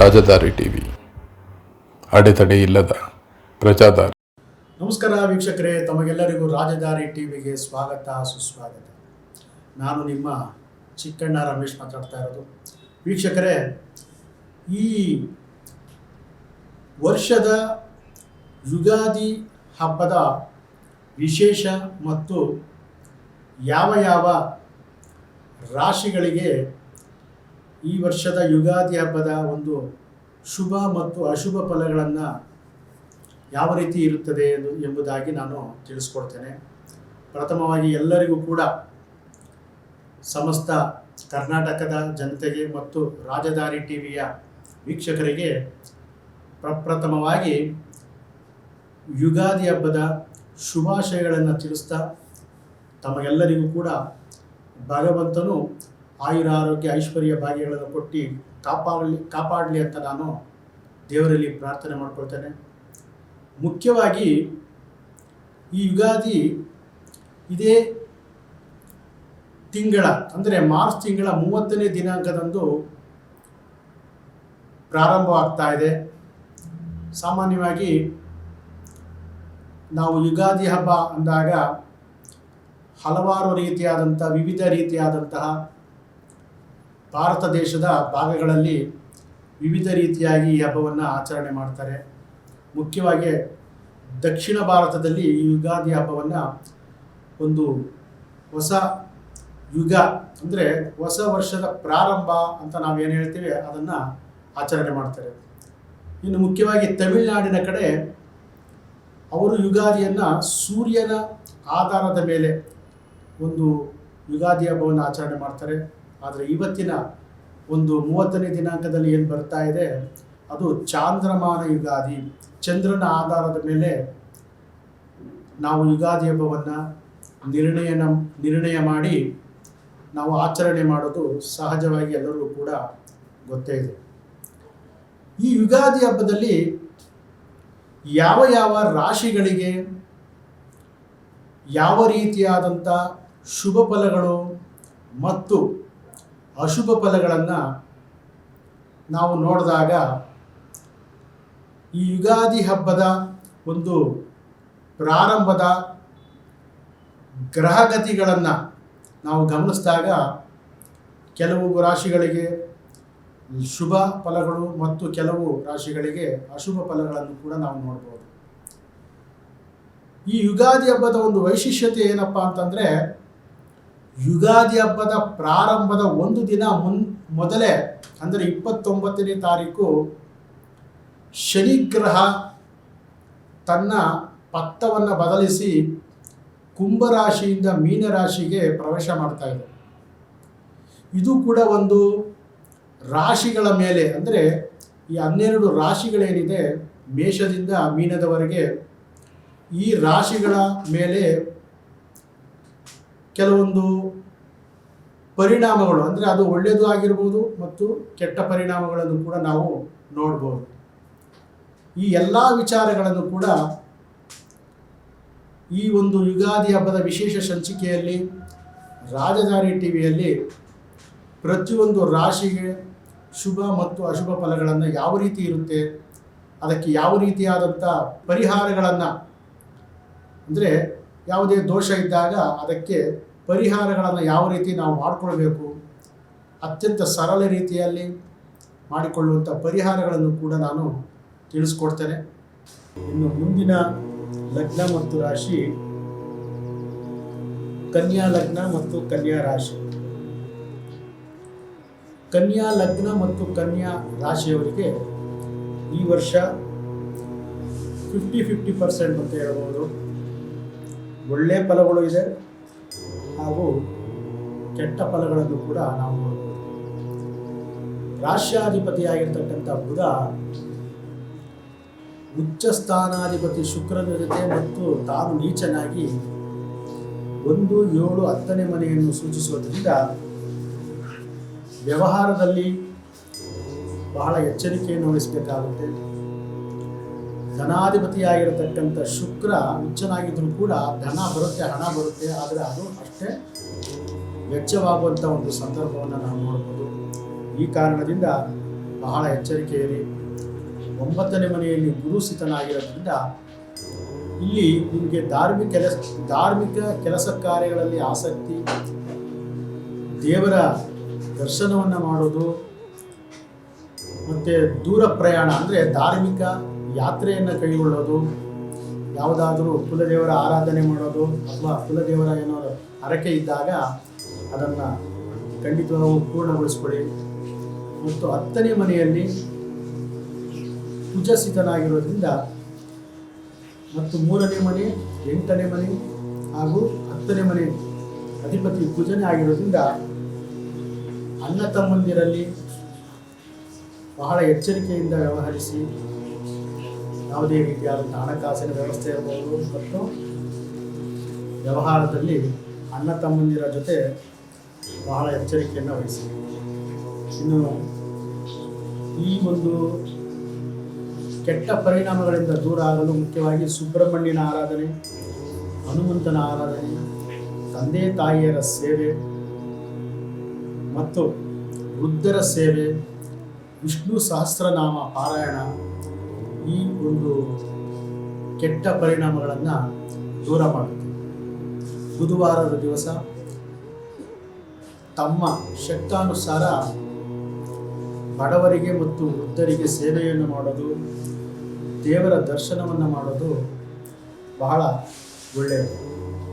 ರಾಜಧಾರಿ TV. ಅಡೆತಡೆ ಇಲ್ಲದ ಪ್ರಜಾದಾರಿ. ನಮಸ್ಕಾರ ವೀಕ್ಷಕರೇ, ತಮಗೆಲ್ಲರಿಗೂ ರಾಜಧಾರಿ ಟಿವಿಗೆ ಸ್ವಾಗತ, ಸುಸ್ವಾಗತ. ನಾನು ನಿಮ್ಮ ಚಿಕ್ಕಣ್ಣ ರಮೇಶ್ ಮಾತಾಡ್ತಾ ಇರೋದು. ವೀಕ್ಷಕರೇ, ಈ ವರ್ಷದ ಯುಗಾದಿ ಹಬ್ಬದ ವಿಶೇಷ ಮತ್ತು ಯಾವ ಯಾವ ರಾಶಿಗಳಿಗೆ ಈ ವರ್ಷದ ಯುಗಾದಿ ಹಬ್ಬದ ಒಂದು ಶುಭ ಮತ್ತು ಅಶುಭ ಫಲಗಳನ್ನು ಯಾವ ರೀತಿ ಇರುತ್ತದೆ ಎಂಬುದಾಗಿ ನಾನು ತಿಳಿಸ್ಕೊಡ್ತೇನೆ. ಪ್ರಥಮವಾಗಿ ಎಲ್ಲರಿಗೂ ಕೂಡ ಸಮಸ್ತ ಕರ್ನಾಟಕದ ಜನತೆಗೆ ಮತ್ತು ರಾಜಧಾನಿ ಟಿ ವಿಯ ವೀಕ್ಷಕರಿಗೆ ಪ್ರಪ್ರಥಮವಾಗಿ ಯುಗಾದಿ ಹಬ್ಬದ ಶುಭಾಶಯಗಳನ್ನು ತಿಳಿಸ್ತಾ ತಮಗೆಲ್ಲರಿಗೂ ಕೂಡ ಭಗವಂತನು ಆಯುರ ಆರೋಗ್ಯ ಐಶ್ವರ್ಯ ಭಾಗ್ಯಗಳನ್ನು ಕೊಟ್ಟು ಕಾಪಾಡಲಿ ಕಾಪಾಡಲಿ ಅಂತ ನಾನು ದೇವರಲ್ಲಿ ಪ್ರಾರ್ಥನೆ ಮಾಡ್ಕೊಳ್ತೇನೆ. ಮುಖ್ಯವಾಗಿ ಈ ಯುಗಾದಿ ಇದೇ ತಿಂಗಳ, ಅಂದರೆ ಮಾರ್ಚ್ ತಿಂಗಳ ಮೂವತ್ತನೇ ದಿನಾಂಕದಂದು ಪ್ರಾರಂಭವಾಗ್ತಾ ಇದೆ. ಸಾಮಾನ್ಯವಾಗಿ ನಾವು ಯುಗಾದಿ ಹಬ್ಬ ಅಂದಾಗ ಹಲವಾರು ರೀತಿಯಾದಂಥ, ವಿವಿಧ ರೀತಿಯಾದಂತಹ ಭಾರತ ದೇಶದ ಭಾಗಗಳಲ್ಲಿ ವಿವಿಧ ರೀತಿಯಾಗಿ ಈ ಹಬ್ಬವನ್ನು ಆಚರಣೆ ಮಾಡ್ತಾರೆ. ಮುಖ್ಯವಾಗಿ ದಕ್ಷಿಣ ಭಾರತದಲ್ಲಿ ಈ ಯುಗಾದಿ ಹಬ್ಬವನ್ನು ಒಂದು ಹೊಸ ಯುಗ ಅಂದರೆ ಹೊಸ ವರ್ಷದ ಪ್ರಾರಂಭ ಅಂತ ನಾವು ಏನು ಹೇಳ್ತೀವಿ ಅದನ್ನು ಆಚರಣೆ ಮಾಡ್ತಾರೆ. ಇನ್ನು ಮುಖ್ಯವಾಗಿ ತಮಿಳುನಾಡಿನ ಕಡೆ ಅವರು ಯುಗಾದಿಯನ್ನು ಸೂರ್ಯನ ಆಧಾರದ ಮೇಲೆ ಒಂದು ಯುಗಾದಿ ಹಬ್ಬವನ್ನು ಆಚರಣೆ ಮಾಡ್ತಾರೆ. ಆದರೆ ಇವತ್ತಿನ ಒಂದು ಮೂವತ್ತನೇ ದಿನಾಂಕದಲ್ಲಿ ಏನು ಬರ್ತಾ ಇದೆ? ಅದು ಚಾಂದ್ರಮಾನ ಯುಗಾದಿ. ಚಂದ್ರನ ಆಧಾರದ ಮೇಲೆ ನಾವು ಯುಗಾದಿ ಹಬ್ಬವನ್ನು ನಿರ್ಣಯನ, ನಿರ್ಣಯ ಮಾಡಿ ನಾವು ಆಚರಣೆ ಮಾಡೋದು ಸಹಜವಾಗಿ ಎಲ್ಲರಿಗೂ ಕೂಡ ಗೊತ್ತೇ ಇದೆ. ಈ ಯುಗಾದಿ ಹಬ್ಬದಲ್ಲಿ ಯಾವ ಯಾವ ರಾಶಿಗಳಿಗೆ ಯಾವ ರೀತಿಯಾದಂಥ ಶುಭ ಫಲಗಳು ಮತ್ತು ಅಶುಭ ಫಲಗಳನ್ನು ನಾವು ನೋಡಿದಾಗ ಈ ಯುಗಾದಿ ಹಬ್ಬದ ಒಂದು ಪ್ರಾರಂಭದ ಗ್ರಹಗತಿಗಳನ್ನು ನಾವು ಗಮನಿಸಿದಾಗ ಕೆಲವು ರಾಶಿಗಳಿಗೆ ಶುಭ ಫಲಗಳು ಮತ್ತು ಕೆಲವು ರಾಶಿಗಳಿಗೆ ಅಶುಭ ಫಲಗಳನ್ನು ಕೂಡ ನಾವು ನೋಡ್ಬೋದು. ಈ ಯುಗಾದಿ ಹಬ್ಬದ ಒಂದು ವೈಶಿಷ್ಟ್ಯತೆ ಏನಪ್ಪ ಅಂತಂದರೆ ಯುಗಾದಿ ಹಬ್ಬದ ಪ್ರಾರಂಭದ ಒಂದು ದಿನ ಮುನ್, ಮೊದಲೇ, ಅಂದರೆ ಇಪ್ಪತ್ತೊಂಬತ್ತನೇ ತಾರೀಕು, ಶನಿಗ್ರಹ ತನ್ನ ಪತ್ತವನ್ನು ಬದಲಿಸಿ ಕುಂಭರಾಶಿಯಿಂದ ಮೀನರಾಶಿಗೆ ಪ್ರವೇಶ ಮಾಡ್ತಾ ಇದೆ. ಇದು ಕೂಡ ಒಂದು ರಾಶಿಗಳ ಮೇಲೆ, ಅಂದರೆ ಈ ಹನ್ನೆರಡು ರಾಶಿಗಳೇನಿದೆ ಮೇಷದಿಂದ ಮೀನದವರೆಗೆ, ಈ ರಾಶಿಗಳ ಮೇಲೆ ಕೆಲವೊಂದು ಪರಿಣಾಮಗಳು, ಅಂದರೆ ಅದು ಒಳ್ಳೆಯದು ಆಗಿರ್ಬೋದು ಮತ್ತು ಕೆಟ್ಟ ಪರಿಣಾಮಗಳನ್ನು ಕೂಡ ನಾವು ನೋಡ್ಬೋದು. ಈ ಎಲ್ಲ ವಿಚಾರಗಳನ್ನು ಕೂಡ ಈ ಒಂದು ಯುಗಾದಿ ಹಬ್ಬದ ವಿಶೇಷ ಸಂಚಿಕೆಯಲ್ಲಿ, ರಾಜಧಾನಿ ಟಿ ವಿಯಲ್ಲಿ ಪ್ರತಿಯೊಂದು ರಾಶಿಗೆ ಶುಭ ಮತ್ತು ಅಶುಭ ಫಲಗಳನ್ನು ಯಾವ ರೀತಿ ಇರುತ್ತೆ, ಅದಕ್ಕೆ ಯಾವ ರೀತಿಯಾದಂಥ ಪರಿಹಾರಗಳನ್ನು, ಅಂದರೆ ಯಾವುದೇ ದೋಷ ಇದ್ದಾಗ ಅದಕ್ಕೆ ಪರಿಹಾರಗಳನ್ನು ಯಾವ ರೀತಿ ನಾವು ಮಾಡಿಕೊಳ್ಬೇಕು, ಅತ್ಯಂತ ಸರಳ ರೀತಿಯಲ್ಲಿ ಮಾಡಿಕೊಳ್ಳುವಂಥ ಪರಿಹಾರಗಳನ್ನು ಕೂಡ ನಾನು ತಿಳಿಸ್ಕೊಡ್ತೇನೆ. ಇನ್ನು ಮುಂದಿನ ಲಗ್ನ ಮತ್ತು ರಾಶಿ ಕನ್ಯಾ ಲಗ್ನ ಮತ್ತು ಕನ್ಯಾ ರಾಶಿ. ಕನ್ಯಾ ಲಗ್ನ ಮತ್ತು ಕನ್ಯಾ ರಾಶಿಯವರಿಗೆ ಈ ವರ್ಷ ಫಿಫ್ಟಿ ಫಿಫ್ಟಿ ಪರ್ಸೆಂಟ್ ಅಂತ ಹೇಳ್ಬೋದು. ಒಳ್ಳೆಯ ಫಲಗಳು ಇದೆ ಹಾಗೂ ಕೆಟ್ಟ ಫಲಗಳನ್ನು ಕೂಡ ನಾವು ನೋಡ್ಬೋದು. ರಾಷ್ಟ್ರಾಧಿಪತಿಯಾಗಿರ್ತಕ್ಕಂಥ ಬುಧ ಉಚ್ಚ ಸ್ಥಾನಾಧಿಪತಿ ಶುಕ್ರನ ಜೊತೆ ಮತ್ತು ತಾನು ನೀಚನಾಗಿ ಒಂದು ಏಳು ಹತ್ತನೇ ಮನೆಯನ್ನು ಸೂಚಿಸುವುದರಿಂದ ವ್ಯವಹಾರದಲ್ಲಿ ಬಹಳ ಎಚ್ಚರಿಕೆಯನ್ನು ವಹಿಸಬೇಕಾಗುತ್ತೆ. ಧನಾಧಿಪತಿಯಾಗಿರತಕ್ಕಂಥ ಶುಕ್ರ ಉಚ್ಚನಾಗಿದ್ದರೂ ಕೂಡ ಧನ ಬರುತ್ತೆ, ಹಣ ಬರುತ್ತೆ. ಆದರೆ ಅದು ಅಷ್ಟೇ ವೆಚ್ಚವಾಗುವಂಥ ಒಂದು ಸಂದರ್ಭವನ್ನು ನಾವು ನೋಡ್ಬೋದು. ಈ ಕಾರಣದಿಂದ ಬಹಳ ಎಚ್ಚರಿಕೆ ಇರಿ ಒಂಬತ್ತನೇ ಮನೆಯಲ್ಲಿ ಗುರುಸಿತನಾಗಿರೋದ್ರಿಂದ ಇಲ್ಲಿ ನಿಮಗೆ ಧಾರ್ಮಿಕ ಕೆಲಸ ಧಾರ್ಮಿಕ ಕೆಲಸ ಕಾರ್ಯಗಳಲ್ಲಿ ಆಸಕ್ತಿ, ದೇವರ ದರ್ಶನವನ್ನು ಮಾಡೋದು, ಮತ್ತು ದೂರ ಪ್ರಯಾಣ ಅಂದರೆ ಧಾರ್ಮಿಕ ಯಾತ್ರೆಯನ್ನು ಕೈಗೊಳ್ಳೋದು, ಯಾವುದಾದರೂ ಕುಲದೇವರ ಆರಾಧನೆ ಮಾಡೋದು ಅಥವಾ ಕುಲದೇವರ ಏನೋ ಹರಕೆ ಇದ್ದಾಗ ಅದನ್ನು ಖಂಡಿತವಾಗೂ ಪೂರ್ಣಗೊಳಿಸ್ಕೊಳ್ಳಿ ಮತ್ತು ಹತ್ತನೇ ಮನೆಯಲ್ಲಿ ಕುಜಸಿತನಾಗಿರೋದ್ರಿಂದ ಮತ್ತು ಮೂರನೇ ಮನೆ, ಎಂಟನೇ ಮನೆ ಹಾಗೂ ಹತ್ತನೇ ಮನೆ ಅಧಿಪತಿ ಪೂಜನೆ ಆಗಿರೋದ್ರಿಂದ ಅಣ್ಣ ತಮ್ಮಂದಿರಲ್ಲಿ ಬಹಳ ಎಚ್ಚರಿಕೆಯಿಂದ ವ್ಯವಹರಿಸಿ ಯಾವುದೇ ರೀತಿಯಾದಂಥ ಹಣಕಾಸಿನ ವ್ಯವಸ್ಥೆ ಇರಬಹುದು, ಮತ್ತು ವ್ಯವಹಾರದಲ್ಲಿ ಅಣ್ಣ ತಮ್ಮಂದಿರ ಜೊತೆ ಬಹಳ ಎಚ್ಚರಿಕೆಯನ್ನು ವಹಿಸಿ ಇನ್ನು ಈ ಒಂದು ಕೆಟ್ಟ ಪರಿಣಾಮಗಳಿಂದ ದೂರ ಆಗಲು ಮುಖ್ಯವಾಗಿ ಸುಬ್ರಹ್ಮಣ್ಯನ ಆರಾಧನೆ, ಹನುಮಂತನ ಆರಾಧನೆ, ತಂದೆ ತಾಯಿಯರ ಸೇವೆ, ಮತ್ತು ವೃದ್ಧರ ಸೇವೆ, ವಿಷ್ಣು ಸಹಸ್ರನಾಮ ಪಾರಾಯಣ ಈ ಒಂದು ಕೆಟ್ಟ ಪರಿಣಾಮಗಳನ್ನು ದೂರ ಮಾಡುತ್ತೆ. ಬುಧವಾರದ ದಿವಸ ತಮ್ಮ ಶಕ್ತಾನುಸಾರ ಬಡವರಿಗೆ ಮತ್ತು ವೃದ್ಧರಿಗೆ ಸೇವೆಯನ್ನು ಮಾಡೋದು, ದೇವರ ದರ್ಶನವನ್ನು ಮಾಡೋದು ಬಹಳ ಒಳ್ಳೆಯದು.